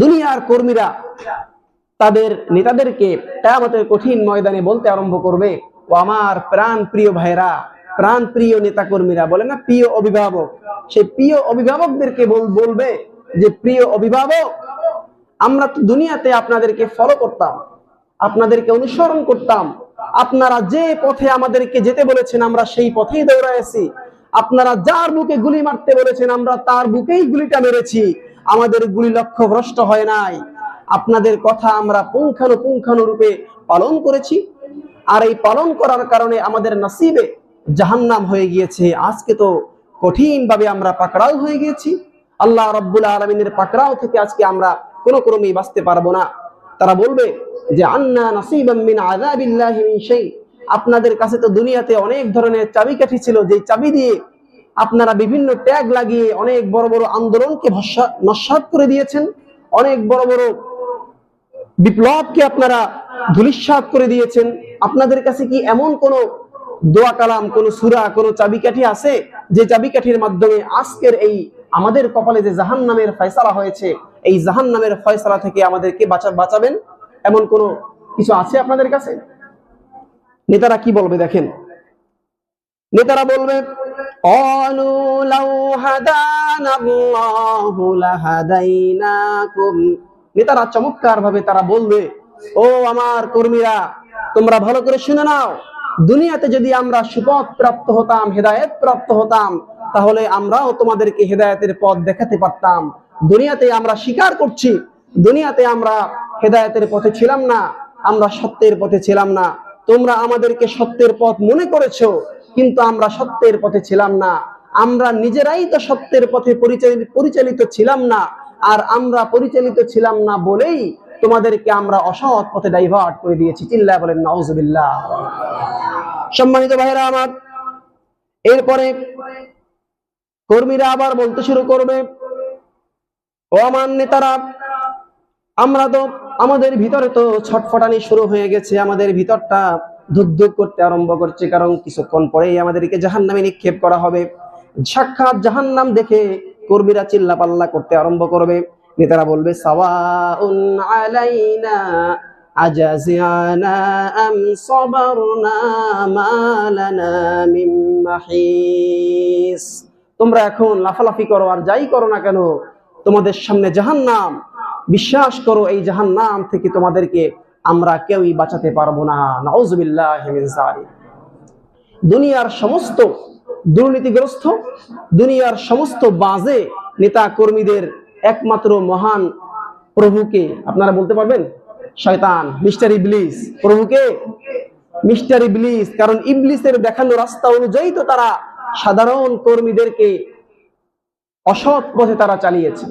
দুনিয়ার কর্মীরা তাদের নেতাদেরকে কেয়ামতের কঠিন ময়দানে বলতে আরম্ভ করবে, ও আমার প্রাণ প্রিয় ভাইরা প্রাণ প্রিয় নেতা কর্মীরা বলে না, প্রিয় অভিভাবক? সেই প্রিয় অভিভাবকদেরকে বলবে যে, প্রিয় অভিভাবক, আমরা তো দুনিয়াতে আপনাদেরকে ফলো করতাম, আপনাদেরকে অনুসরণ করতাম, আপনারা যে পথে আমাদেরকে যেতে বলেছেন, আমরা সেই পথেই দৌড়াইছি আপনারা যার বুকে গুলি মারতে বলেছেন, আমরা তার বুকেই গুলিটা মেরেছি আমাদের গুলি লক্ষ্য ভ্রষ্ট হয় নাই। আপনাদের কথা আমরা পুঙ্খানু রূপে পালন করেছি। আর এই পালন করার কারণে আমাদের নসিবে জাহান্নাম হয়ে গিয়েছে। আজকে তো কঠিন ভাবে আমরা পাকড়াও হয়ে গিয়েছি। আল্লাহ রব্বুল আলমিনের পাকড়াও থেকে আজকে আমরা কোনো ক্রমেই বাঁচতে পারব না। তারা বলবে যে, আন্না নসিবাম আযাবিল্লাহি মিন শাই। আপনাদের কাছে তো দুনিয়াতে অনেক ধরনের চাবিকাঠি ছিল। যে চাবি দিয়ে আপনারা বিভিন্ন ট্যাগ লাগিয়ে অনেক বড় বড় আন্দোলনকে নস্বাত করে দিয়েছেন। অনেক বড় বড় বিপ্লবকে আপনারা ধুলিস্বাত করে দিয়েছেন। আপনাদের কাছে কি এমন কোন দোয়া কালাম, কোন সুরা, কোন চাবিকাঠি আছে যে চাবিকাঠির মাধ্যমে আজকের এই আমাদের কপালে যে জাহান নামের ফয়সালা হয়েছে, এই জাহান নামের ফয়সালা থেকে আমাদেরকে বাঁচা, বাঁচাবেন? এমন কোন কিছু আছে আপনাদের কাছে? নেতারা কি বলবে দেখেন। নেতারা বলবে قالوا لو هدانا الله لهديناكم নেতারা চমৎকার ভাবে তারা বলবে ও আমার কর্মীরা তোমরা ভালো করে শুনে নাও দুনিয়াতে যদি আমরা সুপথ প্রাপ্ত হতাম হেদায়েত প্রাপ্ত হতাম তাহলে আমরাও তোমাদেরকে হেদায়েতের পথ দেখাতে পারতাম দুনিয়াতে আমরা স্বীকার করছি দুনিয়াতে আমরা হেদায়েতের পথে ছিলাম না আমরা সত্যের পথে ছিলাম না তোমরা আমাদেরকে সত্যের পথ মনে করেছো কিন্তু আমরা সত্যের পথে ছিলাম না। আমরা নিজেরাই তো সত্যের পথে পরিচালিত ছিলাম না। আর আমরা পরিচালিত ছিলাম না বলেই তোমাদেরকে আমরা অসৎ পথে ডাইভার্ট করে দিয়েছি। চিল্লা বলেন, নাউজুবিল্লাহ। সম্মানিত ভাইরা আমার, এরপরে কর্মীরা আবার বলতে শুরু করবে, ও আমার নেতারা, আমরা তো আমাদের ভিতরে তো ছটফটানি শুরু হয়ে গেছে। আমাদের ভিতরটা ধুকধুক করতে আরম্ভ করছে, কারণ কিছুক্ষণ পরেই আমাদেরকে জাহান্নামে নিক্ষেপ করা হবে। সাক্ষাৎ জাহান্নাম দেখে কর্মীরা চিল্লা পাল্লা করতে আরম্ভ করবে। নেতারা বলবে তোমরা এখন লাফালাফি করো আর যাই করো না কেন, তোমাদের সামনে জাহান্নাম। বিশ্বাস করো, এই জাহান্নাম থেকে তোমাদেরকে আমরা কেউই বাঁচাতে পারব না। দুনিয়ার সমস্ত দুর্নীতিগ্রস্ত, দুনিয়ার সমস্ত বাজে নেতা কর্মীদের একমাত্র মহান প্রভুকে আপনারা বলতে পারবেন? শয়তান, মিস্টার ইবলিস। প্রভুকে? মিস্টার ইবলিস, কারণ ইবলিসের দেখানো রাস্তা অনুযায়ী তো তারা সাধারণ কর্মীদেরকে অসৎ পথে তারা চালিয়েছে